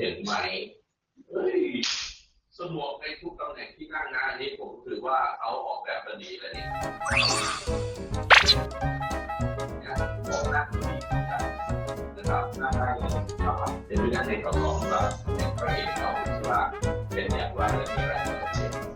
เห็นไหมเฮ้ยสะดวกในทุกตำแหน่งที่นั่งนะอันนี้ผมถือว่าเขาออกแบบมาดีแล้วนี่เนี่ยบอกนั่งดีนะครับนั่งได้เลยครับเดี๋ยวดูกันในกระสอบว่าในพระเอกเขาว่าเป็นอย่างไรและมีอะไรเกิดขึ้นครั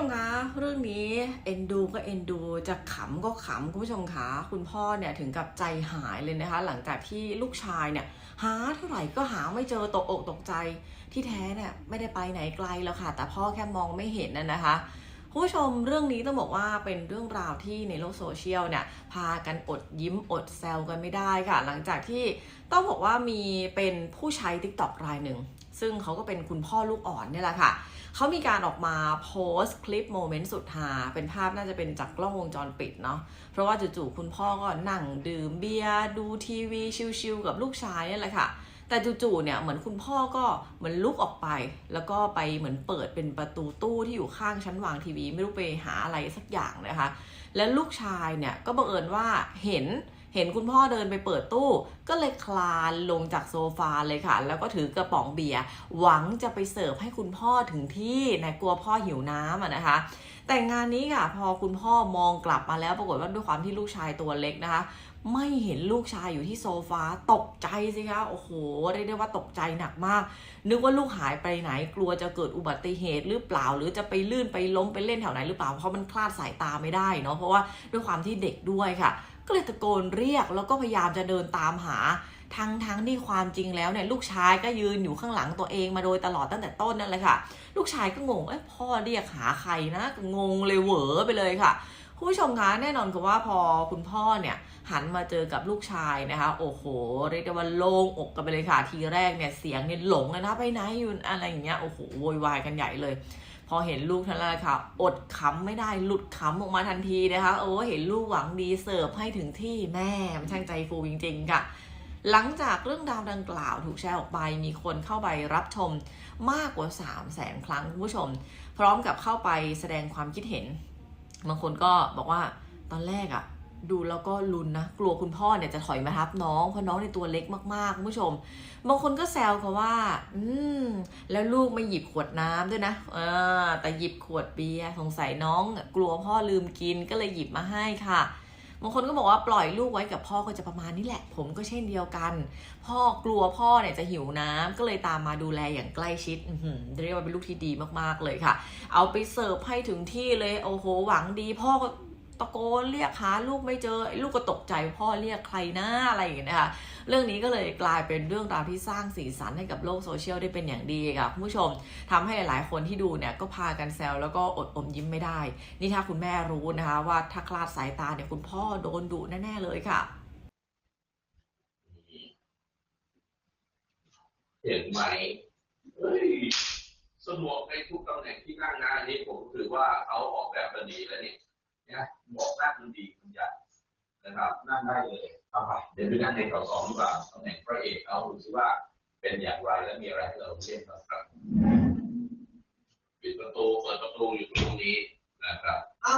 ชมคะเรื่องนี้เอ็นดูก็เอ็นดูจะขำก็ขำคุณผู้ชมคะคุณพ่อเนี่ยถึงกับใจหายเลยนะคะ หลังจากที่ลูกชายเนี่ยหาเท่าไหร่ก็หาไม่เจอตกอกตกใจที่แท้เนี่ยไม่ได้ไปไหนไกลแล้วค่ะ แต่พ่อแค่มองไม่เห็นน่ะนะคะคุณผู้ชมเรื่องนี้ต้องบอกว่าเป็นเรื่องราวที่ในโลกโซเชียลเนี่ยพากันอดยิ้มอดแซวกันไม่ได้ค่ะ หลังจากที่ต้องบอกว่ามีเป็นผู้ใช้ TikTok รายหนึ่ง ซึ่งเขาก็เป็นคุณพ่อลูกอ่อนเนี่ยแหละค่ะเขามีการออกมาโพสต์คลิปโมเมนต์สุดฮาเป็นภาพน่าจะเป็นจากกล้องวงจรปิดเนาะเพราะว่าจู่ๆคุณพ่อก็นั่งดื่มเบียร์ดูทีวีชิลๆกับลูกชายเนี่ยแหละค่ะแต่จู่ๆเนี่ยเหมือนคุณพ่อก็เหมือนลุกออกไป แล้วก็ไปเหมือนเปิดเป็นประตูตู้ที่อยู่ข้างชั้นวางทีวี ไม่รู้ไปหาอะไรสักอย่างนะคะ แล้วลูกชายเนี่ยก็บังเอิญว่าเห็น เห็นคุณพ่อเดินไปเปิดตู้ ก็เลยคลานลงจากโซฟาเลยค่ะ แล้วก็ถือกระป๋องเบียร์หวังจะไปเสิร์ฟให้คุณพ่อถึงที่นะกลัวพ่อหิวน้ำอะนะคะ แต่งานนี้ค่ะ พอคุณพ่อมองกลับมาแล้วปรากฏว่าด้วยความที่ลูกชายตัวเล็กนะคะไม่เห็นลูกชายอยู่ที่โซฟาตกใจสิคะโอ้โหเรียกได้ว่าตกใจหนักมาก นึกว่าลูกหายไปไหนกลัวจะเกิดอุบัติเหตุหรือเปล่า หรือจะไปลื่นไปล้มไปเล่นแถวไหนหรือเปล่าเพราะมันคลาดสายตาไม่ได้เนาะเพราะว่าด้วยความที่เด็กด้วยค่ะ ก็เลยตะโกนเรียกแล้วก็พยายามจะเดินตามหา ทั้งทั้งที่ความจริงแล้วเนี่ยลูกชายก็ยืนอยู่ข้างหลังตัวเองมาโดยตลอดตั้งแต่ต้นนั่นแหละค่ะ ลูกชายก็งงเอ้พ่อเรียกหาใครนะงงเลยเหวอไปเลยค่ะ ผู้ชมคะแน่นอนคือว่าพอคุณพ่อเนี่ยหันมาเจอกับลูกชายนะคะ โอ้โห เรียกได้ว่าโล่งอกกันไปเลยค่ะทีแรกเนี่ยเสียงเนี่ยหลงเลยนะไปไหนอยู่อะไรอย่างเงี้ยโอ้โหโวยวายกันใหญ่เลย พอเห็นลูกท่านั้นแหละค่ะ อดขำไม่ได้หลุดขำออกมาทันทีนะคะโอ้เห็นลูกหวังดีเสิร์ฟให้ถึงที่แม่มันช่างใจฟูจริงๆค่ะหลังจากเรื่องราวดังกล่าวถูกแชร์ออกไป มีคนเข้าไปรับชมมากกว่า 3 0 0แสนครั้งคุณผู้ชม พร้อมกับเข้าไปแสดงความคิดเห็น บางคนก็บอกว่าตอนแรกอะดูแล้วก็ลุ้นนะ กลัวคุณพ่อเนี่ยจะถอยมาทับน้องเพราะน้องในตัวเล็กมากๆคุณผู้ชม บางคนก็แซวเขาว่า อืม แล้วลูกไม่หยิบขวดน้ำด้วยนะเออแต่หยิบขวดเบียร์สงสัยน้อง กลัวพ่อลืมกินก็เลยหยิบมาให้ค่ะ บางคนก็บอกว่าปล่อยลูกไว้กับพ่อก็จะประมาณนี้แหละ ผมก็เช่นเดียวกัน พ่อกลัวพ่อเนี่ยจะหิวน้ำก็เลยตามมาดูแลอย่างใกล้ชิดเรียกว่าเป็นลูกที่ดีมากๆเลยค่ะ เอาไปเสิร์ฟให้ถึงที่เลยโอ้โหหวังดี พ่อ ตะโกนเรียกหาลูกไม่เจอไอ้ลูกก็ตกใจพ่อเรียกใครนะอะไรอย่างเงี้ยนะคะเรื่องนี้ก็เลยกลายเป็นเรื่องราวที่สร้างสีสันให้กับโลกโซเชียลได้เป็นอย่างดีค่ะคุณผู้ชมทำให้หลายๆคนที่ดูเนี่ยก็พากันแซวแล้วก็อดอมยิ้มไม่ได้ นี่ถ้าคุณแม่รู้นะคะว่าถ้าคลาดสายตาเนี่ยคุณพ่อโดนดุแน่ๆเลยค่ะเห็นไหมเฮ้ยสะดวกในทุกตำแหน่งที่นั่งนะอันนี้ผมถือว่าเขาออกแบบมาดีแล้วเนี่เนี่ยบอกนั่งมันดีคุณใหญ่นะครับนั่งได้เลยเอาไปเดี๋ยวดูนั่งในแถวสองดีกว่าตำแหน่งพระเอกเอาดูซิว่าเป็นอย่างไรและมีอะไรให้เราเช่นครับปิดประตูเปิดประตูอยู่ตรงนี้นะครับเอา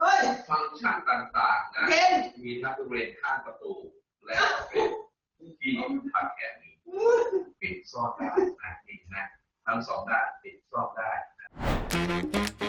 เฮ้ยฟังก์ชันต่างๆนะเคนมีทั้งบริเวณข้างประตู และเป็นที่ทางแขนนี้ปิดซอกได้นะนี่นะทั้งสองด้านปิดซอกได้นะ